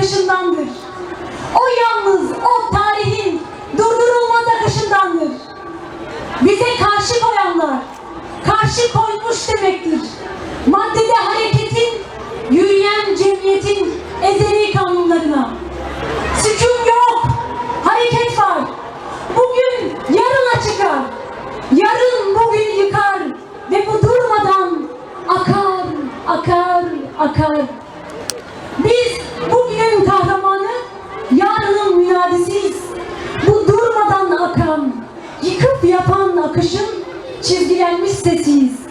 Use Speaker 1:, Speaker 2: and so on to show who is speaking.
Speaker 1: akışındandır. O yalnız o tarihin durdurulmaz akışındandır. Bize karşı koyanlar karşı koymuş demektir. Maddede hareketin yürüyen cemiyetin ezeli kanunlarına. Sükun yok, hareket var. Bugün yarına çıkar. Yarın bugün yıkar ve bu durmadan akar, akar, akar. Akışın çizgilenmiş sesiyiz.